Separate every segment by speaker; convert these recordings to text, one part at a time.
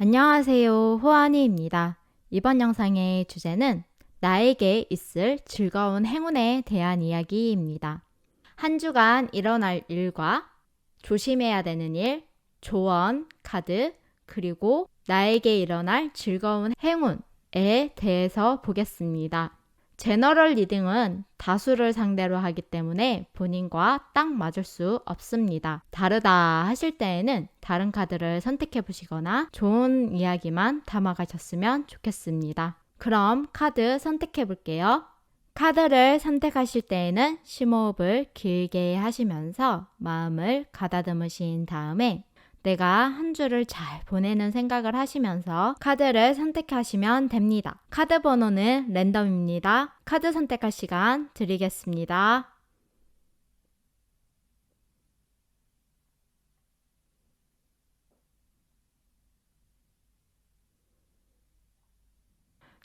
Speaker 1: 안녕하세요. 호안이입니다. 이번 영상의 주제는 나에게 있을 즐거운 행운에 대한 이야기입니다. 한 주간 일어날 일과 조심해야 되는 일, 조언, 카드, 그리고 나에게 일어날 즐거운 행운에 대해서 보겠습니다. 제너럴 리딩은 다수를 상대로 하기 때문에 본인과 딱 맞을 수 없습니다. 다르다 하실 때에는 다른 카드를 선택해 보시거나 좋은 이야기만 담아 가셨으면 좋겠습니다. 그럼 카드 선택해 볼게요. 카드를 선택하실 때에는 심호흡을 길게 하시면서 마음을 가다듬으신 다음에 내가 한 주를 잘 보내는 생각을 하시면서 카드를 선택하시면 됩니다. 카드 번호는 랜덤입니다. 카드 선택할 시간 드리겠습니다.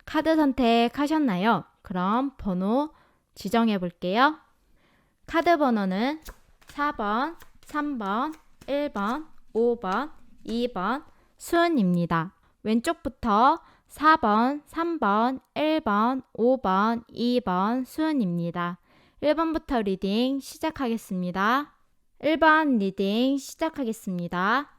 Speaker 1: 카드 선택하셨나요? 그럼 번호 지정해 볼게요. 카드 번호는 4번, 3번, 1번, 5번, 2번 수은입니다. 왼쪽부터 4번, 3번, 1번, 5번, 2번 수은입니다. 1번부터 리딩 시작하겠습니다. 1번 리딩 시작하겠습니다.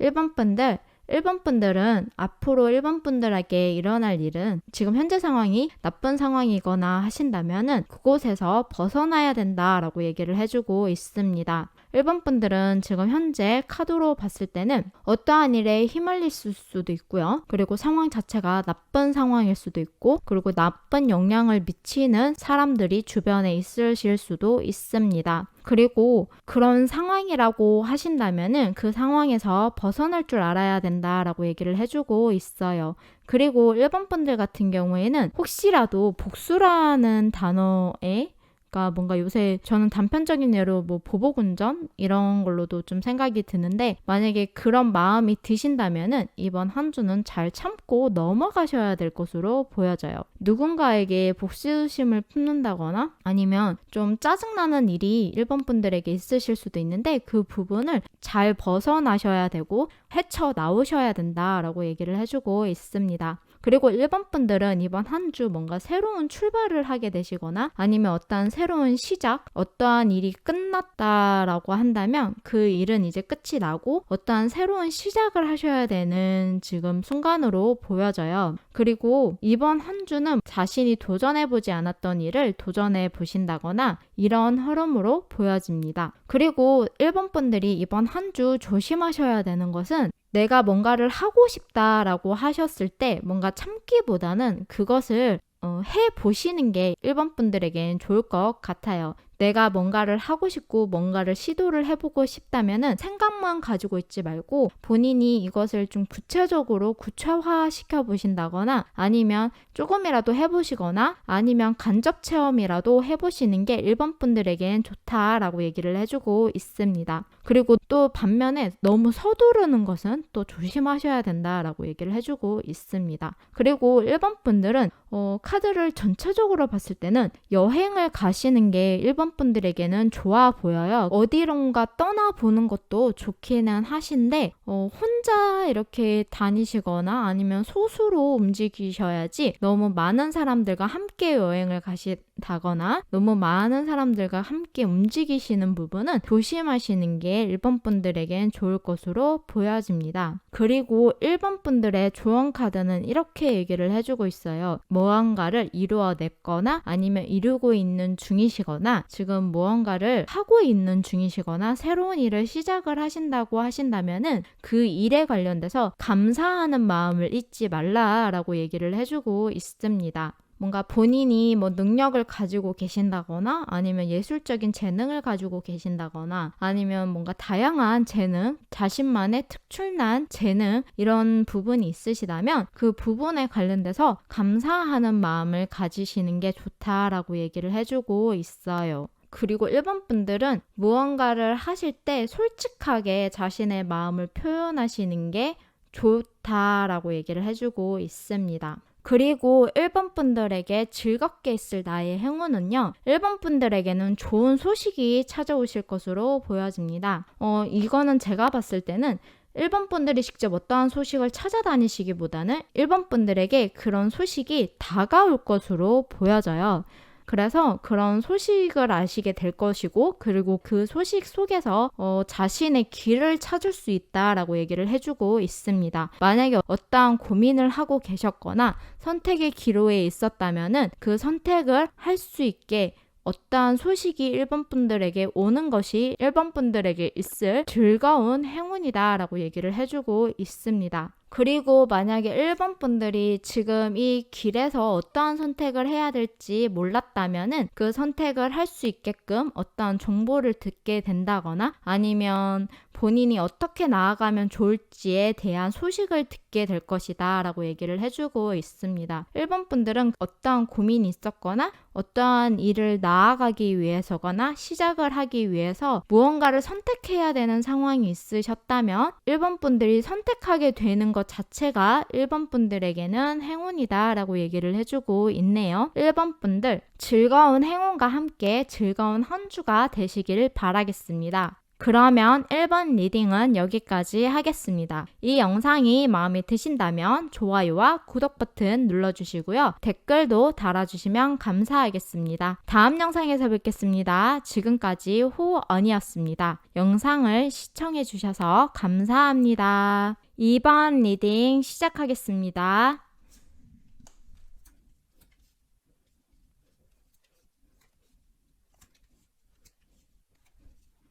Speaker 1: 1번 분들 1번 분들은 앞으로 1번 분들에게 일어날 일은 지금 현재 상황이 나쁜 상황이거나 하신다면은 그곳에서 벗어나야 된다라고 얘기를 해주고 있습니다. 1번 분들은 지금 현재 카드로 봤을 때는 어떠한 일에 휘말릴 수도 있고요. 그리고 상황 자체가 나쁜 상황일 수도 있고, 그리고 나쁜 영향을 미치는 사람들이 주변에 있으실 수도 있습니다. 그리고 그런 상황이라고 하신다면은 그 상황에서 벗어날 줄 알아야 된다라고 얘기를 해주고 있어요. 그리고 1번 분들 같은 경우에는 혹시라도 복수라는 단어에 그러니까 뭔가 요새 저는 단편적인 예로 뭐 보복 운전 이런 걸로도 좀 생각이 드는데 만약에 그런 마음이 드신다면은 이번 한 주는 잘 참고 넘어가셔야 될 것으로 보여져요. 누군가에게 복수심을 품는다거나 아니면 좀 짜증나는 일이 일본 분들에게 있으실 수도 있는데 그 부분을 잘 벗어나셔야 되고 헤쳐 나오셔야 된다라고 얘기를 해주고 있습니다. 그리고 일본 분들은 이번 한 주 뭔가 새로운 출발을 하게 되시거나 아니면 어떠한 새로운 시작, 어떠한 일이 끝났다라고 한다면 그 일은 이제 끝이 나고 어떠한 새로운 시작을 하셔야 되는 지금 순간으로 보여져요. 그리고 이번 한 주는 자신이 도전해보지 않았던 일을 도전해 보신다거나 이런 흐름으로 보여집니다. 그리고 일본 분들이 이번 한 주 조심하셔야 되는 것은 내가 뭔가를 하고 싶다라고 하셨을 때 뭔가 참기보다는 그것을 어, 해 보시는 게 일본 분들에겐 좋을 것 같아요. 내가 뭔가를 하고 싶고 뭔가를 시도를 해보고 싶다면은 생각만 가지고 있지 말고 본인이 이것을 좀 구체적으로 구체화 시켜 보신다거나 아니면 조금이라도 해보시거나 아니면 간접 체험이라도 해보시는 게 일본 분들에겐 좋다라고 얘기를 해주고 있습니다. 그리고 또 반면에 너무 서두르는 것은 또 조심하셔야 된다라고 얘기를 해주고 있습니다. 그리고 일본 분들은 어, 카드를 전체적으로 봤을 때는 여행을 가시는 게 일본 분들에게는 좋아 보여요. 어디론가 떠나보는 것도 좋기는 하신데 어, 혼자 이렇게 다니시거나 아니면 소수로 움직이셔야지 너무 많은 사람들과 함께 여행을 가시다거나 너무 많은 사람들과 함께 움직이시는 부분은 조심하시는 게 일본 분들에겐 좋을 것으로 보여집니다. 그리고 일본 분들의 조언 카드는 이렇게 얘기를 해주고 있어요. 무언가를 이루어냈거나 아니면 이루고 있는 중이시거나 지금 무언가를 하고 있는 중이시거나 새로운 일을 시작을 하신다고 하신다면은 그 일에 관련돼서 감사하는 마음을 잊지 말라라고 얘기를 해주고 있습니다. 뭔가 본인이 뭐 능력을 가지고 계신다거나 아니면 예술적인 재능을 가지고 계신다거나 아니면 뭔가 다양한 재능, 자신만의 특출난 재능 이런 부분이 있으시다면 그 부분에 관련돼서 감사하는 마음을 가지시는 게 좋다라고 얘기를 해주고 있어요. 그리고 일본 분들은 무언가를 하실 때 솔직하게 자신의 마음을 표현하시는 게 좋다라고 얘기를 해주고 있습니다. 그리고 1번 분들에게 즐겁게 있을 나의 행운은요. 1번 분들에게는 좋은 소식이 찾아오실 것으로 보여집니다. 어, 이거는 제가 봤을 때는 1번 분들이 직접 어떠한 소식을 찾아다니시기보다는 1번 분들에게 그런 소식이 다가올 것으로 보여져요. 그래서 그런 소식을 아시게 될 것이고, 그리고 그 소식 속에서 어, 자신의 길을 찾을 수 있다라고 얘기를 해주고 있습니다. 만약에 어떠한 고민을 하고 계셨거나 선택의 기로에 있었다면은 그 선택을 할 수 있게 어떠한 소식이 1번 분들에게 오는 것이 1번 분들에게 있을 즐거운 행운이다 라고 얘기를 해주고 있습니다. 그리고 만약에 1번 분들이 지금 이 길에서 어떠한 선택을 해야 될지 몰랐다면은 그 선택을 할 수 있게끔 어떠한 정보를 듣게 된다거나 아니면 본인이 어떻게 나아가면 좋을지에 대한 소식을 듣게 될 것이다 라고 얘기를 해주고 있습니다. 1번 분들은 어떠한 고민이 있었거나 어떠한 일을 나아가기 위해서거나 시작을 하기 위해서 무언가를 선택해야 되는 상황이 있으셨다면 1번 분들이 선택하게 되는 것 자체가 1번 분들에게는 행운이다 라고 얘기를 해주고 있네요. 1번 분들 즐거운 행운과 함께 즐거운 한 주가 되시길 바라겠습니다. 그러면 1번 리딩은 여기까지 하겠습니다. 이 영상이 마음에 드신다면 좋아요와 구독 버튼 눌러주시고요. 댓글도 달아주시면 감사하겠습니다. 다음 영상에서 뵙겠습니다. 지금까지 호언이었습니다. 영상을 시청해주셔서 감사합니다. 2번 리딩 시작하겠습니다.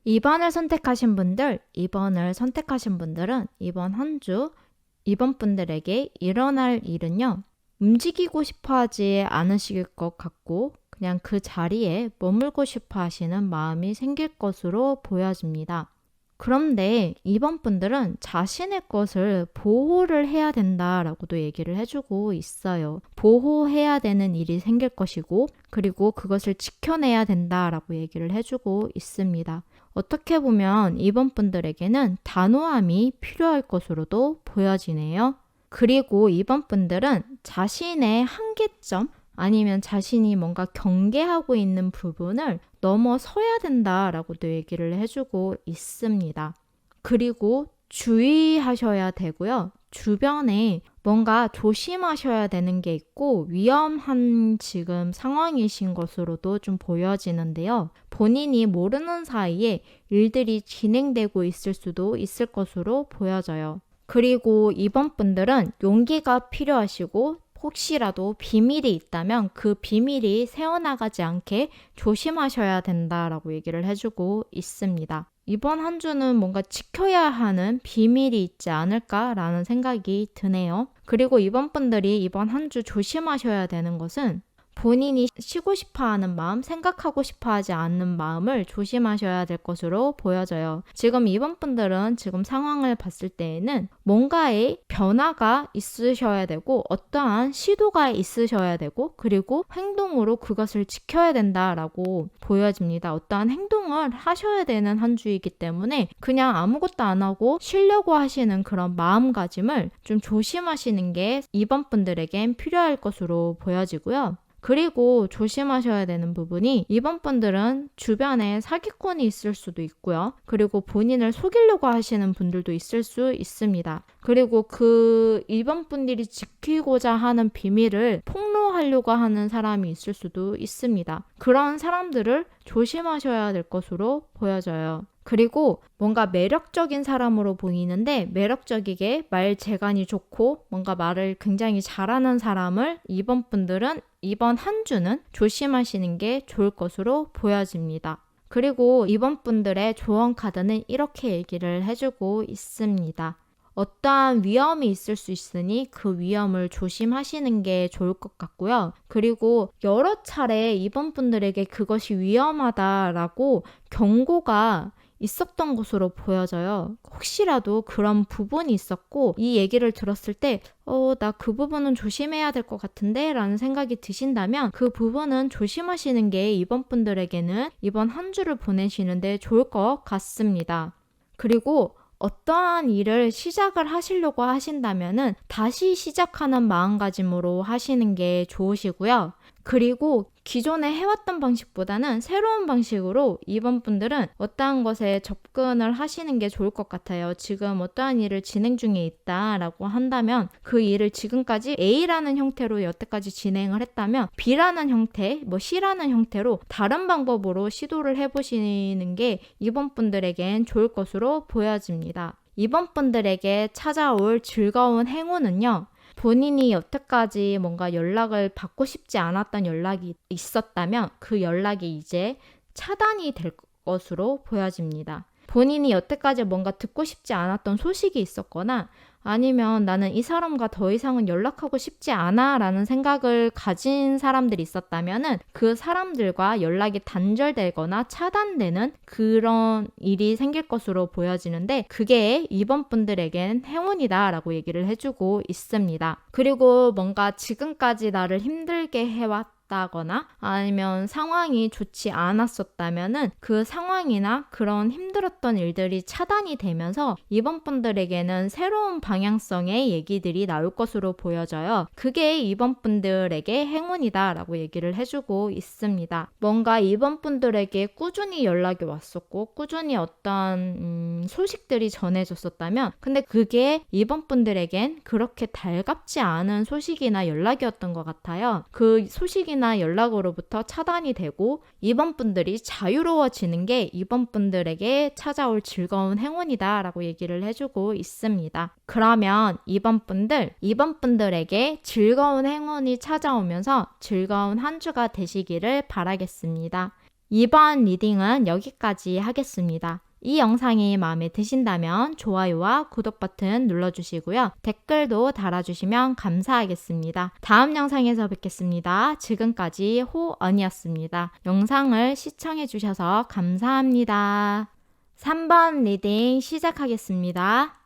Speaker 1: 2번을 선택하신 분들, 2번을 선택하신 분들은 이번 한 주, 2번 분들에게 일어날 일은요, 움직이고 싶어 하지 않으실 것 같고, 그냥 그 자리에 머물고 싶어 하시는 마음이 생길 것으로 보여집니다. 그런데 이번 분들은 자신의 것을 보호를 해야 된다라고도 얘기를 해주고 있어요. 보호해야 되는 일이 생길 것이고, 그리고 그것을 지켜내야 된다라고 얘기를 해주고 있습니다. 어떻게 보면 이번 분들에게는 단호함이 필요할 것으로도 보여지네요. 그리고 이번 분들은 자신의 한계점 아니면 자신이 뭔가 경계하고 있는 부분을 넘어서야 된다라고도 얘기를 해주고 있습니다. 그리고 주의하셔야 되고요. 주변에 뭔가 조심하셔야 되는 게 있고 위험한 지금 상황이신 것으로도 좀 보여지는데요. 본인이 모르는 사이에 일들이 진행되고 있을 수도 있을 것으로 보여져요. 그리고 이번 분들은 용기가 필요하시고 혹시라도 비밀이 있다면 그 비밀이 새어나가지 않게 조심하셔야 된다라고 얘기를 해주고 있습니다. 이번 한 주는 뭔가 지켜야 하는 비밀이 있지 않을까라는 생각이 드네요. 그리고 이번 분들이 이번 한 주 조심하셔야 되는 것은 본인이 쉬고 싶어 하는 마음, 생각하고 싶어 하지 않는 마음을 조심하셔야 될 것으로 보여져요. 지금 이번 분들은 지금 상황을 봤을 때에는 뭔가의 변화가 있으셔야 되고 어떠한 시도가 있으셔야 되고 그리고 행동으로 그것을 지켜야 된다라고 보여집니다. 어떠한 행동을 하셔야 되는 한 주이기 때문에 그냥 아무것도 안 하고 쉬려고 하시는 그런 마음가짐을 좀 조심하시는 게 이번 분들에겐 필요할 것으로 보여지고요. 그리고 조심하셔야 되는 부분이 이번 분들은 주변에 사기꾼이 있을 수도 있고요. 그리고 본인을 속이려고 하시는 분들도 있을 수 있습니다. 그리고 그 이번 분들이 지키고자 하는 비밀을 폭로하려고 하는 사람이 있을 수도 있습니다. 그런 사람들을 조심하셔야 될 것으로 보여져요. 그리고 뭔가 매력적인 사람으로 보이는데 매력적이게 말 재간이 좋고 뭔가 말을 굉장히 잘하는 사람을 이번 분들은 이번 한 주는 조심하시는 게 좋을 것으로 보여집니다. 그리고 이번 분들의 조언 카드는 이렇게 얘기를 해주고 있습니다. 어떠한 위험이 있을 수 있으니 그 위험을 조심하시는 게 좋을 것 같고요. 그리고 여러 차례 이번 분들에게 그것이 위험하다라고 경고가 있었던 것으로 보여져요. 혹시라도 그런 부분이 있었고 이 얘기를 들었을 때 어, 나 그 부분은 조심해야 될 것 같은데 라는 생각이 드신다면 그 부분은 조심하시는 게 이번 분들에게는 이번 한 주를 보내시는데 좋을 것 같습니다. 그리고 어떠한 일을 시작을 하시려고 하신다면은 다시 시작하는 마음가짐으로 하시는 게 좋으시고요. 그리고 기존에 해왔던 방식보다는 새로운 방식으로 이번 분들은 어떠한 것에 접근을 하시는 게 좋을 것 같아요. 지금 어떠한 일을 진행 중에 있다라고 한다면 그 일을 지금까지 A라는 형태로 여태까지 진행을 했다면 B라는 형태, 뭐 C라는 형태로 다른 방법으로 시도를 해보시는 게 이번 분들에겐 좋을 것으로 보여집니다. 이번 분들에게 찾아올 즐거운 행운은요. 본인이 여태까지 뭔가 연락을 받고 싶지 않았던 연락이 있었다면 그 연락이 이제 차단이 될 것으로 보여집니다. 본인이 여태까지 뭔가 듣고 싶지 않았던 소식이 있었거나 아니면 나는 이 사람과 더 이상은 연락하고 싶지 않아 라는 생각을 가진 사람들이 있었다면은 그 사람들과 연락이 단절되거나 차단되는 그런 일이 생길 것으로 보여지는데 그게 이번 분들에겐 행운이다 라고 얘기를 해주고 있습니다. 그리고 뭔가 지금까지 나를 힘들게 해왔 다거나 아니면 상황이 좋지 않았었다면은 그 상황이나 그런 힘들었던 일들이 차단이 되면서 이번 분들에게는 새로운 방향성의 얘기들이 나올 것으로 보여져요. 그게 이번 분들에게 행운이다라고 얘기를 해주고 있습니다. 뭔가 이번 분들에게 꾸준히 연락이 왔었고 꾸준히 어떤 음, 소식들이 전해졌었다면 근데 그게 이번 분들에겐 그렇게 달갑지 않은 소식이나 연락이었던 것 같아요. 그 소식이 통이나 연락으로부터 차단이 되고 이번 분들이 자유로워지는 게 이번 분들에게 찾아올 즐거운 행운이다 라고 얘기를 해주고 있습니다. 그러면 이번 분들, 이번 분들에게 즐거운 행운이 찾아오면서 즐거운 한 주가 되시기를 바라겠습니다. 이번 리딩은 여기까지 하겠습니다. 이 영상이 마음에 드신다면 좋아요와 구독 버튼 눌러주시고요. 댓글도 달아주시면 감사하겠습니다. 다음 영상에서 뵙겠습니다. 지금까지 호언이었습니다. 영상을 시청해주셔서 감사합니다. 3번 리딩 시작하겠습니다.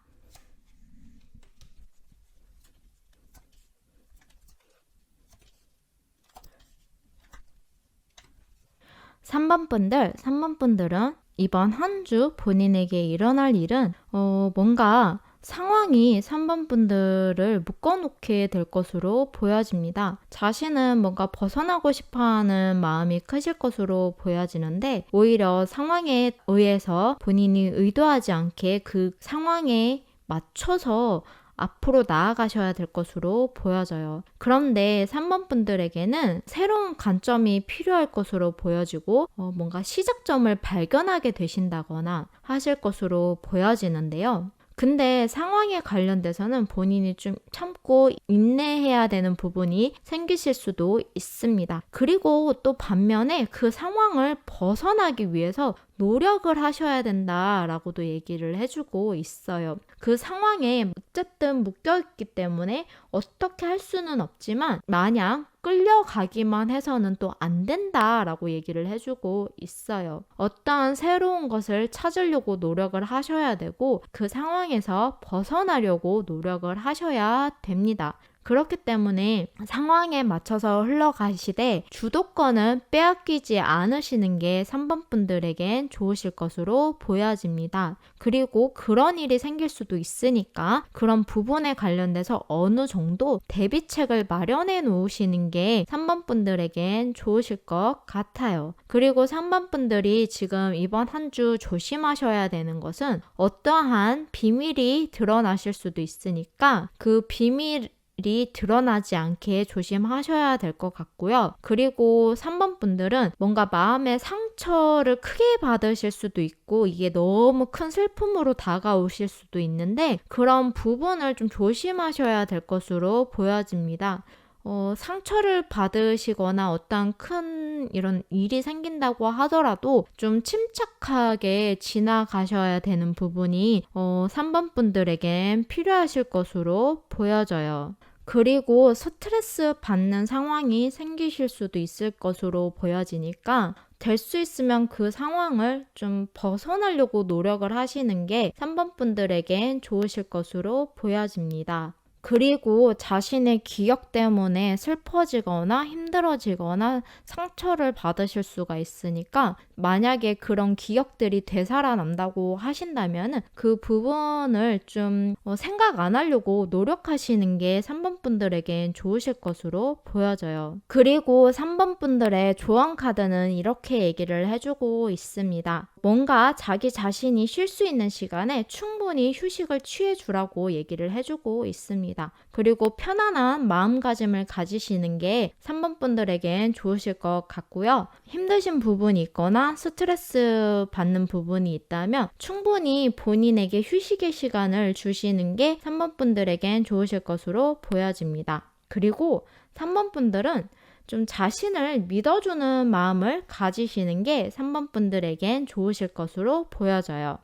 Speaker 1: 3번 분들, 3번 분들은 이번 한 주 본인에게 일어날 일은 어, 뭔가 상황이 3번 분들을 묶어놓게 될 것으로 보여집니다. 자신은 뭔가 벗어나고 싶어 하는 마음이 크실 것으로 보여지는데, 오히려 상황에 의해서 본인이 의도하지 않게 그 상황에 맞춰서 앞으로 나아가셔야 될 것으로 보여져요. 그런데 3번 분들에게는 새로운 관점이 필요할 것으로 보여지고 어, 뭔가 시작점을 발견하게 되신다거나 하실 것으로 보여지는데요. 근데 상황에 관련돼서는 본인이 좀 참고 인내해야 되는 부분이 생기실 수도 있습니다. 그리고 또 반면에 그 상황을 벗어나기 위해서 노력을 하셔야 된다라고도 얘기를 해주고 있어요. 그 상황에 어쨌든 묶여있기 때문에 어떻게 할 수는 없지만 마냥 끌려가기만 해서는 또 안 된다라고 얘기를 해주고 있어요. 어떠한 새로운 것을 찾으려고 노력을 하셔야 되고 그 상황에서 벗어나려고 노력을 하셔야 됩니다. 그렇기 때문에 상황에 맞춰서 흘러가시되 주도권은 빼앗기지 않으시는 게 3번 분들에겐 좋으실 것으로 보여집니다. 그리고 그런 일이 생길 수도 있으니까 그런 부분에 관련돼서 어느 정도 대비책을 마련해 놓으시는 게 3번 분들에겐 좋으실 것 같아요. 그리고 3번 분들이 지금 이번 한 주 조심하셔야 되는 것은 어떠한 비밀이 드러나실 수도 있으니까 그 비밀 이 드러나지 않게 조심하셔야 될 것 같고요. 그리고 3번 분들은 뭔가 마음의 상처를 크게 받으실 수도 있고 이게 너무 큰 슬픔으로 다가오실 수도 있는데 그런 부분을 좀 조심하셔야 될 것으로 보여집니다. 어, 상처를 받으시거나 어떤 큰 이런 일이 생긴다고 하더라도 좀 침착하게 지나가셔야 되는 부분이 어, 3번 분들에겐 필요하실 것으로 보여져요. 그리고 스트레스 받는 상황이 생기실 수도 있을 것으로 보여지니까 될 수 있으면 그 상황을 좀 벗어나려고 노력을 하시는 게 3번 분들에겐 좋으실 것으로 보여집니다. 그리고 자신의 기억 때문에 슬퍼지거나 힘들어지거나 상처를 받으실 수가 있으니까 만약에 그런 기억들이 되살아난다고 하신다면 그 부분을 좀 어, 생각 안 하려고 노력하시는 게 3번 분들에겐 좋으실 것으로 보여져요. 그리고 3번 분들의 조언 카드는 이렇게 얘기를 해주고 있습니다. 뭔가 자기 자신이 쉴 수 있는 시간에 충분히 휴식을 취해 주라고 얘기를 해주고 있습니다. 그리고 편안한 마음가짐을 가지시는 게 3번 분들에겐 좋으실 것 같고요. 힘드신 부분이 있거나 스트레스 받는 부분이 있다면 충분히 본인에게 휴식의 시간을 주시는 게 3번 분들에겐 좋으실 것으로 보여집니다. 그리고 3번 분들은 좀 자신을 믿어주는 마음을 가지시는 게 3번 분들에겐 좋으실 것으로 보여져요.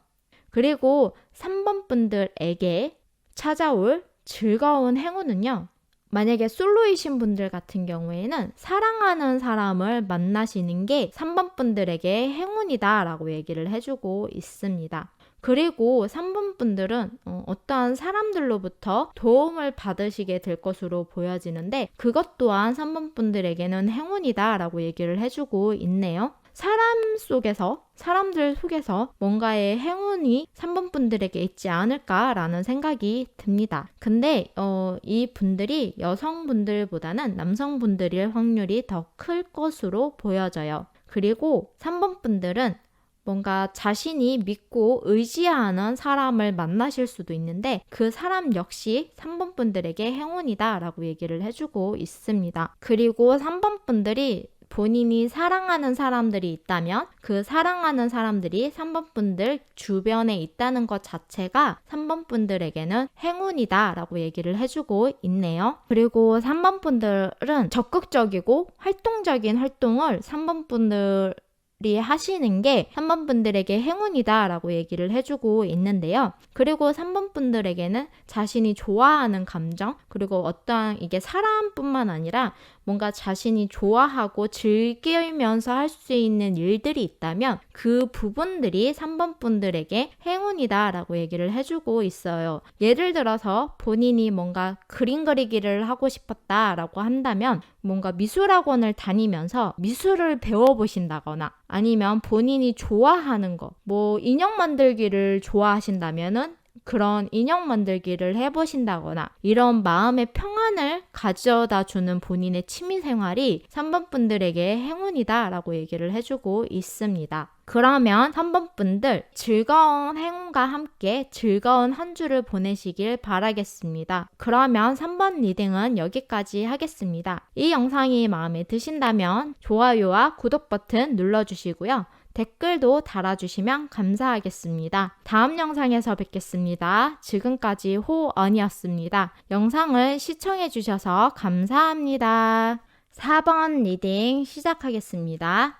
Speaker 1: 그리고 3번 분들에게 찾아올 즐거운 행운은요. 만약에 솔로이신 분들 같은 경우에는 사랑하는 사람을 만나시는 게 3번 분들에게 행운이다 라고 얘기를 해주고 있습니다. 그리고 3번 분들은 어, 떠한 사람들로부터 도움을 받으시게 될 것으로 보여지는데 그것 또한 3번 분들에게는 행운이다 라고 얘기를 해주고 있네요. 사람 속에서 사람들 속에서 뭔가의 행운이 3번 분들에게 있지 않을까라는 생각이 듭니다. 근데 어, 이 분들이 여성분들보다는 남성분들일 확률이 더 클 것으로 보여져요. 그리고 3번 분들은 뭔가 자신이 믿고 의지하는 사람을 만나실 수도 있는데 그 사람 역시 3번 분들에게 행운이다 라고 얘기를 해주고 있습니다. 그리고 3번 분들이 본인이 사랑하는 사람들이 있다면 그 사랑하는 사람들이 3번 분들 주변에 있다는 것 자체가 3번 분들에게는 행운이다 라고 얘기를 해주고 있네요. 그리고 3번 분들은 적극적이고 활동적인 활동을 3번 분들 하시는 게 3번 분들에게 행운이다 라고 얘기를 해주고 있는데요. 그리고 3번 분들에게는 자신이 좋아하는 감정, 그리고 어떠한 이게 사람뿐만 아니라 뭔가 자신이 좋아하고 즐기면서 할 수 있는 일들이 있다면 그 부분들이 3번 분들에게 행운이다 라고 얘기를 해주고 있어요. 예를 들어서 본인이 뭔가 그림 그리기를 하고 싶었다 라고 한다면 뭔가 미술학원을 다니면서 미술을 배워보신다거나 아니면 본인이 좋아하는 거, 뭐 인형 만들기를 좋아하신다면은 그런 인형 만들기를 해보신다거나 이런 마음의 평안을 가져다 주는 본인의 취미 생활이 3번 분들에게 행운이다 라고 얘기를 해주고 있습니다. 그러면 3번 분들 즐거운 행운과 함께 즐거운 한 주를 보내시길 바라겠습니다. 그러면 3번 리딩은 여기까지 하겠습니다. 이 영상이 마음에 드신다면 좋아요와 구독 버튼 눌러주시고요. 댓글도 달아주시면 감사하겠습니다. 다음 영상에서 뵙겠습니다. 지금까지 호언이었습니다. 영상을 시청해주셔서 감사합니다. 4번 리딩 시작하겠습니다.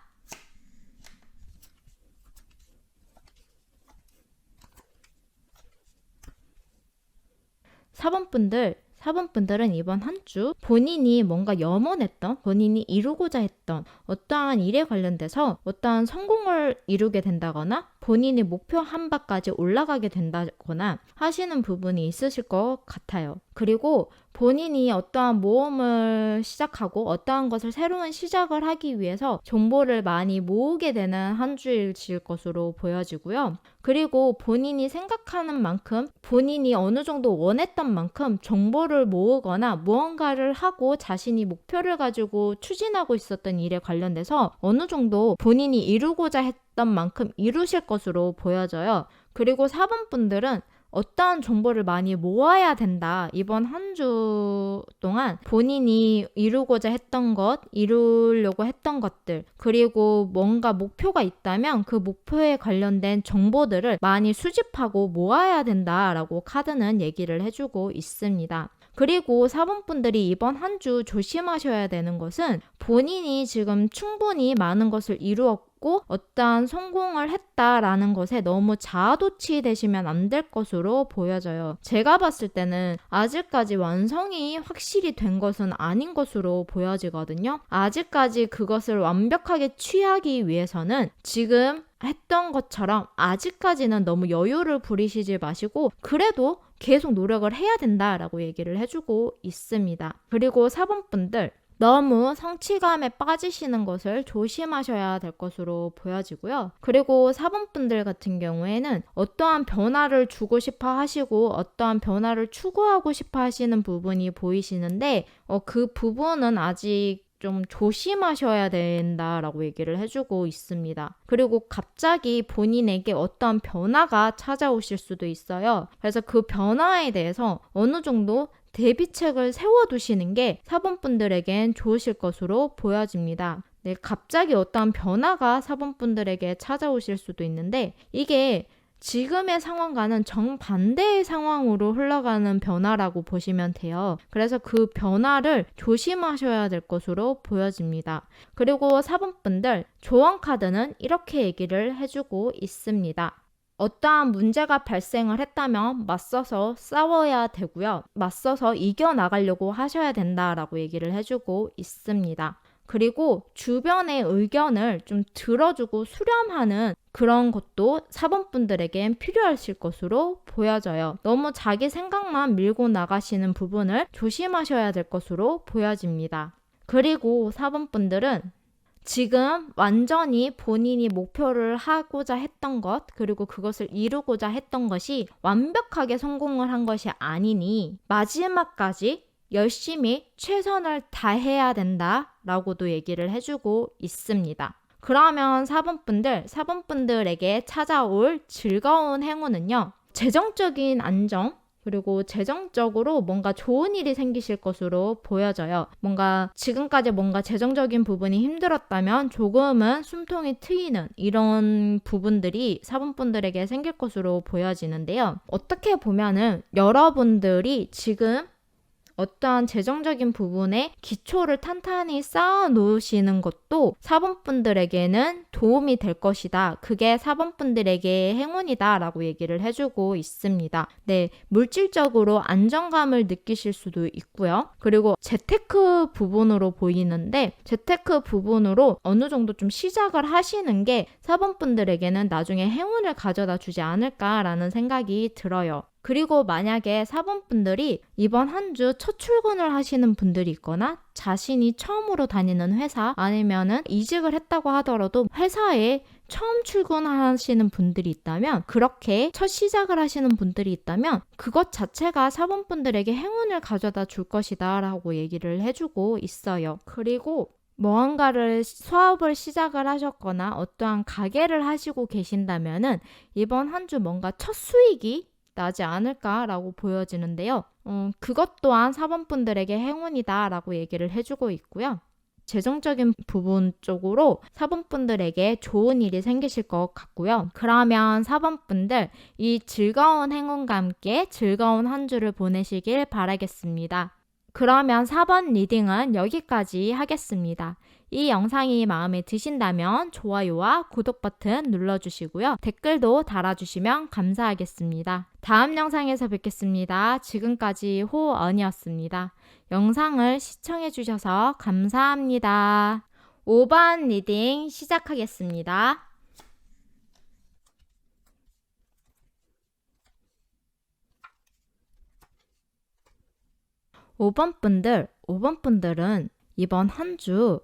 Speaker 1: 4번 분들 4번 분들은 이번 한 주 본인이 뭔가 염원했던, 본인이 이루고자 했던 어떠한 일에 관련돼서 어떠한 성공을 이루게 된다거나 본인이 목표 한 바까지 올라가게 된다거나 하시는 부분이 있으실 것 같아요. 그리고 본인이 어떠한 모험을 시작하고 어떠한 것을 새로운 시작을 하기 위해서 정보를 많이 모으게 되는 한 주일질 것으로 보여지고요. 그리고 본인이 생각하는 만큼 본인이 어느 정도 원했던 만큼 정보를 모으거나 무언가를 하고 자신이 목표를 가지고 추진하고 있었던 일에 관련돼서 어느 정도 본인이 이루고자 했던 만큼 이루실 것으로 보여져요. 그리고 4번 분들은 어떠한 정보를 많이 모아야 된다. 이번 한 주 동안 본인이 이루고자 했던 것, 이루려고 했던 것들, 그리고 뭔가 목표가 있다면 그 목표에 관련된 정보들을 많이 수집하고 모아야 된다라고 카드는 얘기를 해주고 있습니다. 그리고 사본분들이 이번 한 주 조심하셔야 되는 것은 본인이 지금 충분히 많은 것을 이루었고 있고 어떠한 성공을 했다라는 것에 너무 자아도취 되시면 안 될 것으로 보여져요. 제가 봤을 때는 아직까지 완성이 확실히 된 것은 아닌 것으로 보여지거든요. 아직까지 그것을 완벽하게 취하기 위해서는 지금 했던 것처럼 아직까지는 너무 여유를 부리시지 마시고 그래도 계속 노력을 해야 된다라고 얘기를 해주고 있습니다. 그리고 4번분들 너무 성취감에 빠지시는 것을 조심하셔야 될 것으로 보여지고요. 그리고 4번 분들 같은 경우에는 어떠한 변화를 주고 싶어 하시고 어떠한 변화를 추구하고 싶어 하시는 부분이 보이시는데 어, 그 부분은 아직 좀 조심하셔야 된다라고 얘기를 해주고 있습니다. 그리고 갑자기 본인에게 어떠한 변화가 찾아오실 수도 있어요. 그래서 그 변화에 대해서 어느 정도 대비책을 세워두시는 게 사본분들에겐 좋으실 것으로 보여집니다. 네, 갑자기 어떠한 변화가 사본분들에게 찾아오실 수도 있는데 이게 지금의 상황과는 정반대의 상황으로 흘러가는 변화라고 보시면 돼요. 그래서 그 변화를 조심하셔야 될 것으로 보여집니다. 그리고 4번분들 조언 카드는 이렇게 얘기를 해주고 있습니다. 어떠한 문제가 발생을 했다면 맞서서 싸워야 되고요. 맞서서 이겨나가려고 하셔야 된다라고 얘기를 해주고 있습니다. 그리고 주변의 의견을 좀 들어주고 수렴하는 그런 것도 4번분들에겐 필요하실 것으로 보여져요. 너무 자기 생각만 밀고 나가시는 부분을 조심하셔야 될 것으로 보여집니다. 그리고 4번분들은 지금 완전히 본인이 목표를 하고자 했던 것, 그리고 그것을 이루고자 했던 것이 완벽하게 성공을 한 것이 아니니 마지막까지 열심히 최선을 다해야 된다 라고도 얘기를 해주고 있습니다. 그러면 4번분들, 4번분들에게 찾아올 즐거운 행운은요. 재정적인 안정, 그리고 재정적으로 뭔가 좋은 일이 생기실 것으로 보여져요. 뭔가 지금까지 뭔가 재정적인 부분이 힘들었다면 조금은 숨통이 트이는 이런 부분들이 사분분들에게 생길 것으로 보여지는데요. 어떻게 보면은 여러분들이 지금 어떠한 재정적인 부분에 기초를 탄탄히 쌓아 놓으시는 것도 사본분들에게는 도움이 될 것이다. 그게 사본분들에게 행운이다. 라고 얘기를 해주고 있습니다. 네. 물질적으로 안정감을 느끼실 수도 있고요. 그리고 재테크 부분으로 보이는데 재테크 부분으로 어느 정도 좀 시작을 하시는 게 사본분들에게는 나중에 행운을 가져다 주지 않을까라는 생각이 들어요. 그리고 만약에 사본분들이 이번 한 주 첫 출근을 하시는 분들이 있거나 자신이 처음으로 다니는 회사 아니면은 이직을 했다고 하더라도 회사에 처음 출근하시는 분들이 있다면 그렇게 첫 시작을 하시는 분들이 있다면 그것 자체가 사본분들에게 행운을 가져다 줄 것이다 라고 얘기를 해주고 있어요. 그리고 무언가를 수업을 시작을 하셨거나 어떠한 가게를 하시고 계신다면은 이번 한 주 뭔가 첫 수익이 나지 않을까라고 보여지는데요. 음, 그것 또한 사본분들에게 행운이다라고 얘기를 해주고 있고요. 재정적인 부분 쪽으로 사본분들에게 좋은 일이 생기실 것 같고요. 그러면 사본분들 이 즐거운 행운과 함께 즐거운 한 주를 보내시길 바라겠습니다. 그러면 4번 리딩은 여기까지 하겠습니다. 이 영상이 마음에 드신다면 좋아요와 구독 버튼 눌러주시고요. 댓글도 달아주시면 감사하겠습니다. 다음 영상에서 뵙겠습니다. 지금까지 호언이었습니다. 영상을 시청해주셔서 감사합니다. 5번 리딩 시작하겠습니다. 5번 분들, 5번 분들은 이번 한 주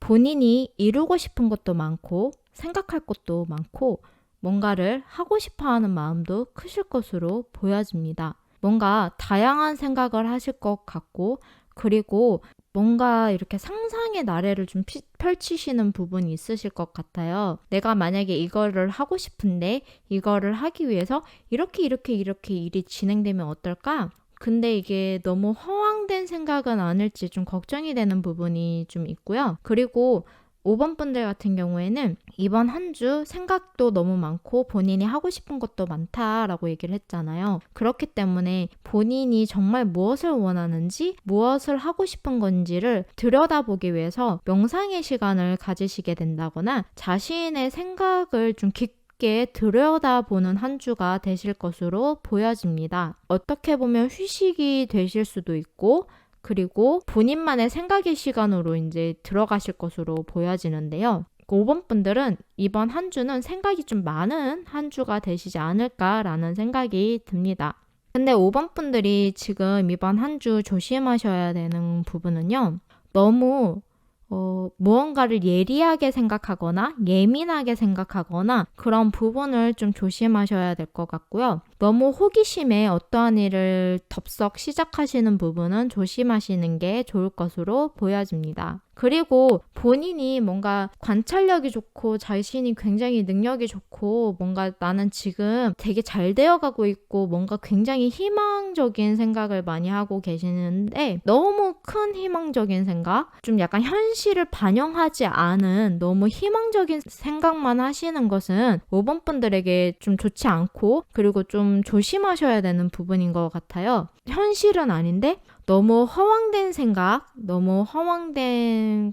Speaker 1: 본인이 이루고 싶은 것도 많고 생각할 것도 많고 뭔가를 하고 싶어 하는 마음도 크실 것으로 보여집니다. 뭔가 다양한 생각을 하실 것 같고 그리고 뭔가 이렇게 상상의 나래를 좀 피, 펼치시는 부분이 있으실 것 같아요. 내가 만약에 이거를 하고 싶은데 이거를 하기 위해서 이렇게 이렇게 이렇게 일이 진행되면 어떨까? 근데 이게 너무 허황된 생각은 아닐지 좀 걱정이 되는 부분이 좀 있고요. 그리고 5번 분들 같은 경우에는 이번 한 주 생각도 너무 많고 본인이 하고 싶은 것도 많다라고 얘기를 했잖아요. 그렇기 때문에 본인이 정말 무엇을 원하는지 무엇을 하고 싶은 건지를 들여다보기 위해서 명상의 시간을 가지시게 된다거나 자신의 생각을 좀 깊게 들여다보는 한 주가 되실 것으로 보여집니다. 어떻게 보면 휴식이 되실 수도 있고 그리고 본인만의 생각의 시간으로 이제 들어가실 것으로 보여지는데요. 5번 분들은 이번 한 주는 생각이 좀 많은 한 주가 되시지 않을까라는 생각이 듭니다. 근데 5번 분들이 지금 이번 한 주 조심하셔야 되는 부분은요. 너무 어, 무언가를 예리하게 생각하거나 예민하게 생각하거나 그런 부분을 좀 조심하셔야 될 것 같고요. 너무 호기심에 어떠한 일을 덥석 시작하시는 부분은 조심하시는 게 좋을 것으로 보여집니다. 그리고 본인이 뭔가 관찰력이 좋고 자신이 굉장히 능력이 좋고 뭔가 나는 지금 되게 잘 되어가고 있고 뭔가 굉장히 희망적인 생각을 많이 하고 계시는데 너무 큰 희망적인 생각, 좀 약간 현실을 반영하지 않은 너무 희망적인 생각만 하시는 것은 5번 분들에게 좀 좋지 않고 그리고 좀 조심하셔야 되는 부분인 것 같아요. 현실은 아닌데 너무 허황된 생각, 너무 허황된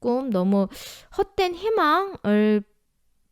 Speaker 1: 꿈, 너무 헛된 희망을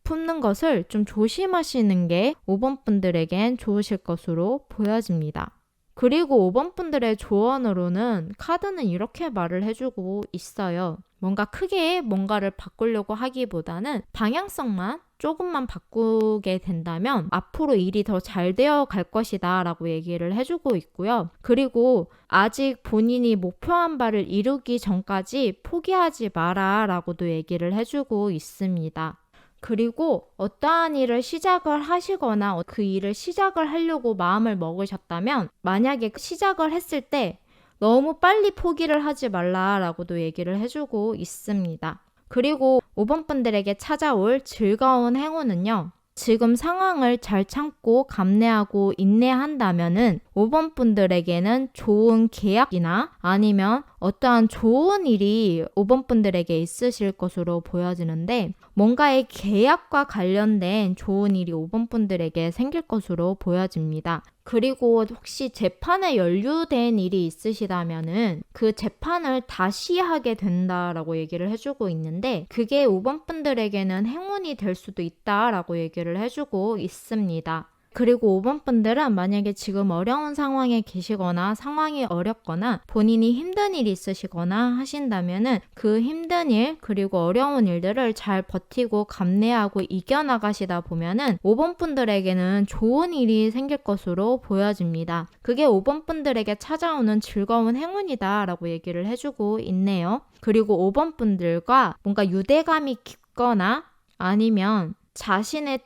Speaker 1: 품는 것을 좀 조심하시는 게 5번 분들에겐 좋으실 것으로 보여집니다. 그리고 5번 분들의 조언으로는 카드는 이렇게 말을 해주고 있어요. 뭔가 크게 뭔가를 바꾸려고 하기보다는 방향성만 조금만 바꾸게 된다면 앞으로 일이 더 잘 되어 갈 것이다 라고 얘기를 해주고 있고요. 그리고 아직 본인이 목표한 바를 이루기 전까지 포기하지 마라 라고도 얘기를 해주고 있습니다. 그리고 어떠한 일을 시작을 하시거나 그 일을 시작을 하려고 마음을 먹으셨다면 만약에 시작을 했을 때 너무 빨리 포기를 하지 말라라고도 얘기를 해주고 있습니다. 그리고 5번 분들에게 찾아올 즐거운 행운은요. 지금 상황을 잘 참고 감내하고 인내한다면은 5번 분들에게는 좋은 계약이나 아니면 어떠한 좋은 일이 5번 분들에게 있으실 것으로 보여지는데 뭔가의 계약과 관련된 좋은 일이 5번 분들에게 생길 것으로 보여집니다. 그리고 혹시 재판에 연루된 일이 있으시다면은 그 재판을 다시 하게 된다라고 얘기를 해주고 있는데 그게 5번 분들에게는 행운이 될 수도 있다라고 얘기를 해주고 있습니다. 그리고 5번 분들은 만약에 지금 어려운 상황에 계시거나 상황이 어렵거나 본인이 힘든 일이 있으시거나 하신다면은 그 힘든 일 그리고 어려운 일들을 잘 버티고 감내하고 이겨나가시다 보면은 5번 분들에게는 좋은 일이 생길 것으로 보여집니다. 그게 5번 분들에게 찾아오는 즐거운 행운이다 라고 얘기를 해주고 있네요. 그리고 5번 분들과 뭔가 유대감이 깊거나 아니면 자신의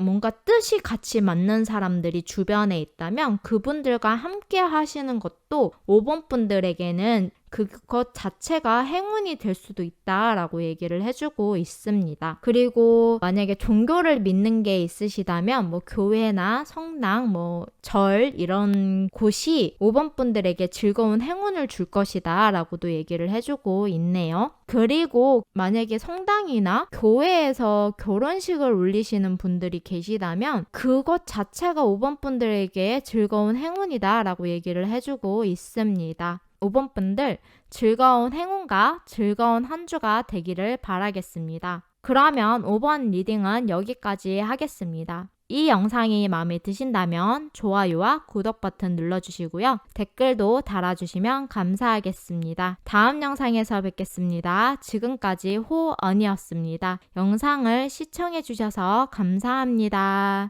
Speaker 1: 뭔가 뜻이 같이 맞는 사람들이 주변에 있다면 그분들과 함께 하시는 것도 5번 분들에게는 그것 자체가 행운이 될 수도 있다라고 얘기를 해주고 있습니다. 그리고 만약에 종교를 믿는 게 있으시다면 뭐 교회나 성당, 뭐 절 이런 곳이 5번 분들에게 즐거운 행운을 줄 것이다라고도 얘기를 해주고 있네요. 그리고 만약에 성당이나 교회에서 결혼식을 올리시는 분들이 계시다면 그것 자체가 5번 분들에게 즐거운 행운이다라고 얘기를 해주고 있습니다. 5번 분들 즐거운 행운과 즐거운 한 주가 되기를 바라겠습니다. 그러면 5번 리딩은 여기까지 하겠습니다. 이 영상이 마음에 드신다면 좋아요와 구독 버튼 눌러주시고요. 댓글도 달아주시면 감사하겠습니다. 다음 영상에서 뵙겠습니다. 지금까지 호언이었습니다. 영상을 시청해주셔서 감사합니다.